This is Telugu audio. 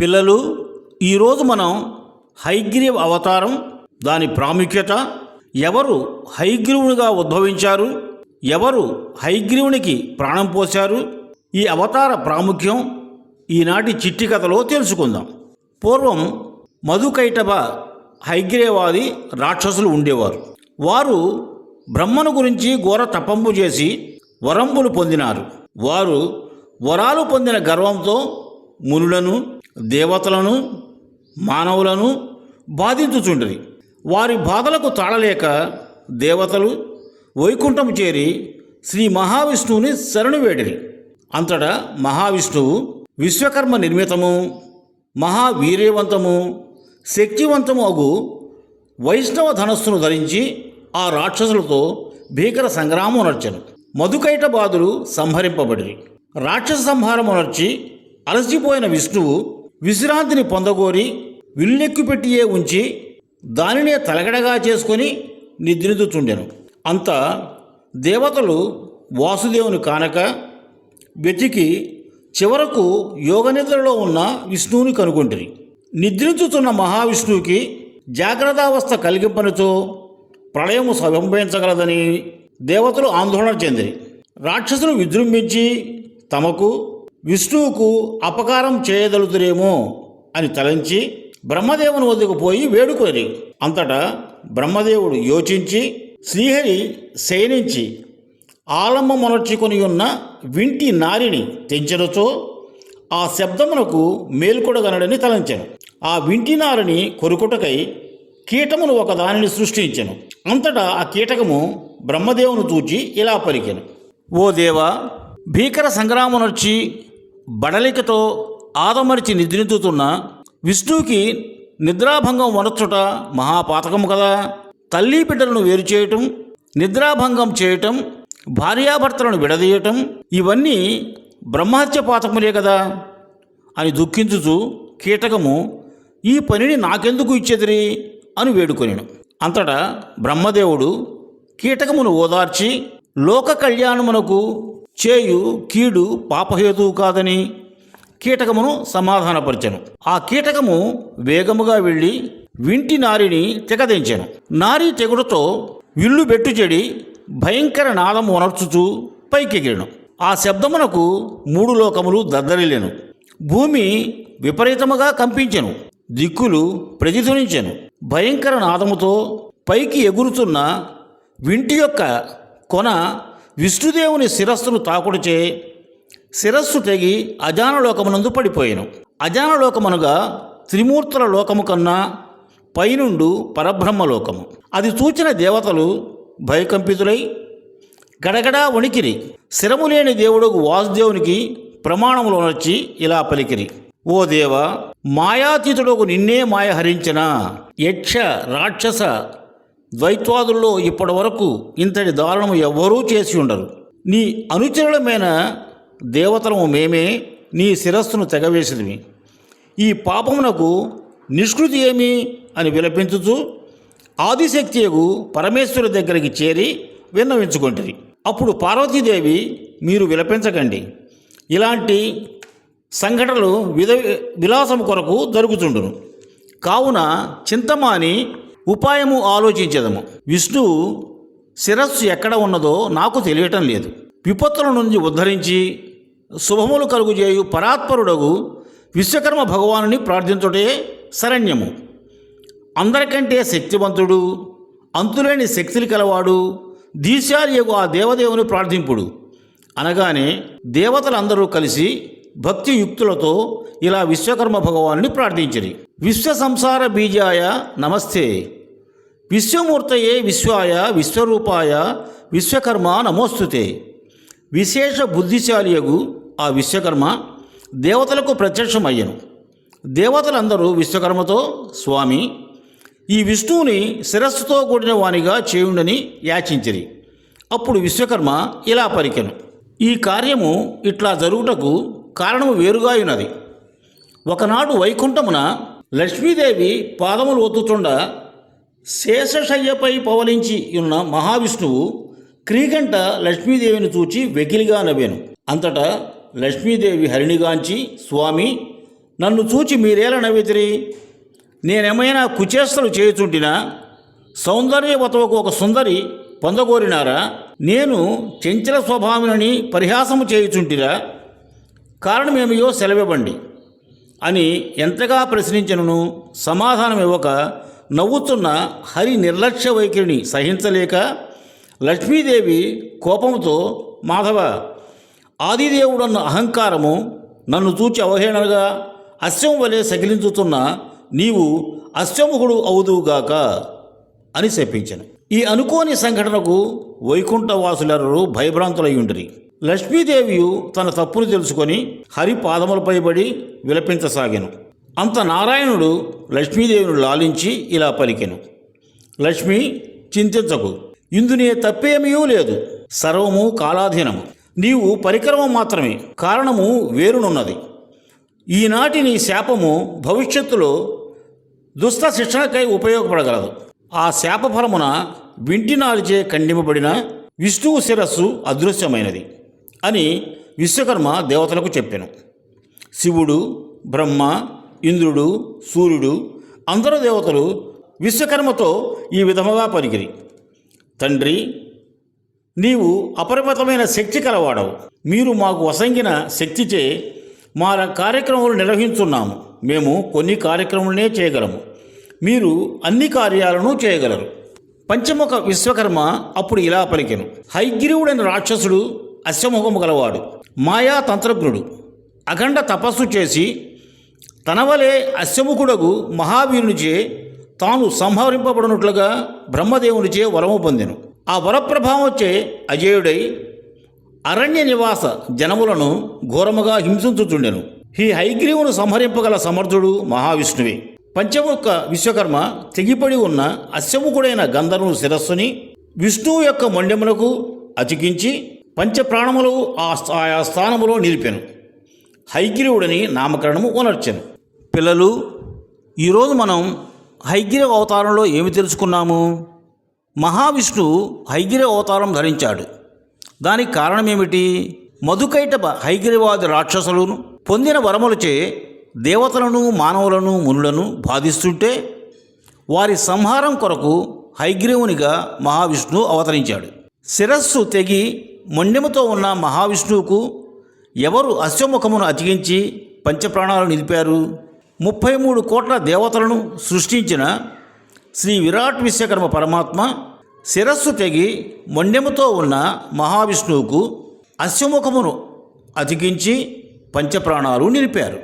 పిల్లలు ఈరోజు మనం హైగ్రీవ్ అవతారం దాని ప్రాముఖ్యత ఎవరు హైగ్రీవునిగా ఉద్భవించారు ఎవరు హైగ్రీవునికి ప్రాణం పోశారు ఈ అవతార ప్రాముఖ్యం ఈనాటి చిట్టి కథలో తెలుసుకుందాం. పూర్వం మధుకైటభ హైగ్రీవాది రాక్షసులు ఉండేవారు. వారు బ్రహ్మను గురించి ఘోర తపంపు చేసి వరంబులు పొందినారు. వారు వరాలు పొందిన గర్వంతో మునులను దేవతలను మానవులను బాధించుచుండ్రి. వారి బాధలకు తాళలేక దేవతలు వైకుంఠము చేరి శ్రీ మహావిష్ణువుని శరణు వేడిరి. అంతటా మహావిష్ణువు విశ్వకర్మ నిర్మితము మహావీర్యవంతము శక్తివంతము అగు వైష్ణవ ధనస్సును ధరించి ఆ రాక్షసులతో భీకర సంగ్రామం నడిచను. మధుకైట బాధులు సంహరింపబడిరి. రాక్షస సంహారము నడిచి అలసిపోయిన విష్ణువు విశ్రాంతిని పొందగోరి విల్లెక్కుపెట్టియే ఉంచి దానినే తలగడగా చేసుకొని నిద్రించుచుండెను అంత దేవతలు వాసుదేవుని కానక వెతికి చివరకు యోగనిద్రలో ఉన్న విష్ణువుని కనుగొంటిరి. నిద్రించుతున్న మహావిష్ణువుకి జాగ్రత్తావస్థ కలిగింపనితో ప్రళయము సంభవించగలదని దేవతలు ఆందోళన చెందిరి. రాక్షసులు విజృంభించి తమకు విష్ణువుకు అపకారం చేయదలుతురేమో అని తలంచి బ్రహ్మదేవుని వద్దకు పోయి వేడుకొని అంతటా బ్రహ్మదేవుడు యోచించి శ్రీహరి శయనించి ఆలంబమొనర్చుకొని ఉన్న వింటి నారిని తెంచడతో ఆ శబ్దమునకు మేల్కొడగనడని తలంచాను. ఆ వింటి నారిని కొరుకుటకై కీటమును ఒక దానిని అంతటా ఆ కీటకము బ్రహ్మదేవుని తూచి ఇలా పలికెను. ఓ దేవా భీకర సంగ్రామనొచ్చి బడలికతో ఆదమరిచి నిద్రించుతున్న విష్ణువుకి నిద్రాభంగం వనర్చుట మహాపాతకము కదా. తల్లి బిడ్డలను వేరు చేయటం నిద్రాభంగం చేయటం భార్యాభర్తలను విడదీయటం ఇవన్నీ బ్రహ్మహత్య పాతకములే కదా. అని దుఃఖించుచు కీటకము ఈ పనిని నాకెందుకు ఇచ్చేదిరి? అని వేడుకొనిను. అంతటా బ్రహ్మదేవుడు కీటకమును ఓదార్చి లోక కళ్యాణమునకు చేయు కీడు పాపహేతువు కాదని కీటకమును సమాధానపరిచెను. ఆ కీటకము వేగముగా వెళ్ళి వింటి నారిని తెగదించెను. నారి తెగుడుతో ఇల్లు బెట్టు చెడి భయంకర నాదము ఉనర్చుచూ పైకెగిరను. ఆ శబ్దమునకు మూడు లోకములు దద్దరిలేను భూమి విపరీతముగా కంపించెను. దిక్కులు ప్రతిధ్వనించెను. భయంకర నాదముతో పైకి ఎగురుతున్న వింటి యొక్క కొన విష్ణుదేవుని శిరస్సును తాకుడుచే శిరస్సు తెగి అజానలోకమునందు పడిపోయాను. అజానలోకమనగా త్రిమూర్తుల లోకము కన్నా పైనుండు పరబ్రహ్మలోకము. అది చూచిన దేవతలు భయకంపితులై గడగడా వణికిరి. శిరము లేని దేవుడు వాసుదేవునికి ప్రమాణములో నచ్చి ఇలా పలికిరి. ఓ దేవ మాయాతీతుడకు నిన్నే మాయ హరించిన యక్ష రాక్షస ద్వైత్వాదుల్లో ఇప్పటి వరకు ఇంతటి దారుణము ఎవ్వరూ చేసి ఉండరు. నీ అనుచరులమైన దేవతలము మేమే నీ శిరస్సును తెగవేసినవి. ఈ పాపమునకు నిష్కృతి ఏమి అని విలపించుచు ఆదిశక్తియగు పరమేశ్వరు దగ్గరికి చేరి విన్నవించుకుంటుంది అప్పుడు పార్వతీదేవి మీరు విలపించకండి. ఇలాంటి సంఘటనలు విధ విలాసము కొరకు జరుగుతుండును కావున చింతమాని ఉపాయము ఆలోచించదము. విష్ణువు శిరస్సు ఎక్కడ ఉన్నదో నాకు తెలియటం లేదు. విపత్తుల నుంచి ఉద్ధరించి శుభములు కలుగుజేయు పరాత్పరుడగు విశ్వకర్మ భగవానుని ప్రార్థించుటే శరణ్యము. అందరికంటే శక్తివంతుడు అంతులేని శక్తులు కలవాడు దీశార్యగు ఆ దేవదేవుని ప్రార్థింపుడు. అనగానే దేవతలందరూ కలిసి భక్తి యుక్తులతో ఇలా విశ్వకర్మ భగవానుని ప్రార్థించరి. విశ్వ సంసార బీజాయ నమస్తే. విశ్వమూర్తయే విశ్వాయ విశ్వరూపాయ విశ్వకర్మ నమోస్తుతే. విశేష బుద్ధిశాలియగు ఆ విశ్వకర్మ దేవతలకు ప్రత్యక్షమయ్యను. దేవతలందరూ విశ్వకర్మతో స్వామి. ఈ విష్ణువుని శిరస్సుతో కూడిన వానిగా చేయుండని యాచించిరి. అప్పుడు విశ్వకర్మ ఇలా పలికెను. ఈ కార్యము ఇట్లా జరుగుటకు కారణము వేరుగా ఉన్నది ఒకనాడు వైకుంఠమున లక్ష్మీదేవి పాదములు ఒత్తుచుండ శేషశయ్యపై పవలించి ఉన్న మహావిష్ణువు క్రీకంట లక్ష్మీదేవిని చూచి వెకిలిగా నవ్వాను. అంతటా లక్ష్మీదేవి హరిణిగాంచి స్వామి నన్ను చూచి మీరేలా నవ్వితిరి? నేనేమైనా కుచేష్టలు చేయుచుంటినా? సౌందర్యవతవకు ఒక సుందరి పొందగోరినారా? నేను చెంచల స్వభావినని పరిహాసము చేయుచుంటిరా? కారణమేమియో సెలవివ్వండి అని ఎంతగా ప్రశ్నించను సమాధానం ఇవ్వక నవ్వుతున్న హరి నిర్లక్ష్య వైఖరిని సహించలేక లక్ష్మీదేవి కోపంతో మాధవ ఆదిదేవుడన్న అహంకారము నన్ను చూచి అవహేళనగా అశ్వం వలె సకిలించుతున్న నీవు అశ్వముఖుడు అవుదువుగాక అని శపించను. ఈ అనుకోని సంఘటనకు వైకుంఠవాసులెవరూ భయభ్రాంతులై ఉండిరి లక్ష్మీదేవియు తన తప్పును తెలుసుకొని హరి పాదములపై పడి విలపించసాగాను. అంత నారాయణుడు లక్ష్మీదేవిని లాలించి ఇలా పలికెను. లక్ష్మి చింతించకు. ఇందునే తప్పేమీ లేదు. సర్వము కాలాధీనము. నీవు పరికరము మాత్రమే. కారణము వేరునున్నది. ఈనాటి నీ శాపము భవిష్యత్తులో దుస్త శిక్షణకై ఉపయోగపడగలదు. ఆ శాపఫలమున వింటి నాలిచే ఖండింపబడిన విష్ణువు శిరస్సు అదృశ్యమైనది అని విశ్వకర్మ దేవతలకు చెప్పాను. శివుడు బ్రహ్మ ఇంద్రుడు సూర్యుడు అందరు దేవతలు విశ్వకర్మతో ఈ విధముగా పలికిరి తండ్రి నీవు అపరిమితమైన శక్తి కలవాడవు. మీరు మాకు వసంగిన శక్తిచే మా కార్యక్రమాలు నిర్వహించున్నాము. మేము కొన్ని కార్యక్రమాలనే చేయగలము. మీరు అన్ని కార్యాలను చేయగలరు. పంచముఖ విశ్వకర్మ అప్పుడు ఇలా పలికెను. హైగ్రీవుడైన రాక్షసుడు అశ్వముఖము గలవాడు. మాయా తంత్రజ్ఞుడు. అఖండ తపస్సు చేసి తన వలె అశ్వముఖుడగు మహావీరునిచే తాను సంహరింపబడినట్లుగా బ్రహ్మదేవునిచే వరము పొందెను. ఆ వరప్రభావంచే అజేయుడై అరణ్య నివాస జనములను ఘోరముగా హింసించుచుండెను. ఈ హైగ్రీవును సంహరింపగల సమర్థుడు మహావిష్ణువే. పంచముఖ విశ్వకర్మ తెగిపడి ఉన్న అశ్వముఖుడైన గంధర్వుని శిరస్సుని విష్ణువు యొక్క మొండెములకు అతికించి పంచప్రాణములు ఆ ఆయా స్థానములో నిలిపాను. హైగ్రీవుడని నామకరణము ఉనర్చెను. పిల్లలు ఈరోజు మనం హైగ్రీవ అవతారంలో ఏమి తెలుసుకున్నాము? మహావిష్ణువు హైగ్రీవ అవతారం ధరించాడు. దానికి కారణం ఏమిటి మధుకైట హైగ్రీవాది రాక్షసులను పొందిన వరములచే దేవతలను మానవులను మునులను బాధిస్తుంటే వారి సంహారం కొరకు హైగ్రీవునిగా మహావిష్ణువు అవతరించాడు. శిరస్సు తెగి మొండెముతో ఉన్న మహావిష్ణువుకు ఎవరు అశ్వముఖమును అతికించి పంచప్రాణాలు నిలిపారు? ముప్పై మూడు కోట్ల దేవతలను సృష్టించిన శ్రీ విరాట్ విశ్వకర్మ పరమాత్మ శిరస్సు తెగి మొండెముతో ఉన్న మహావిష్ణువుకు అశ్వముఖమును అతికించి పంచప్రాణాలు నిలిపారు.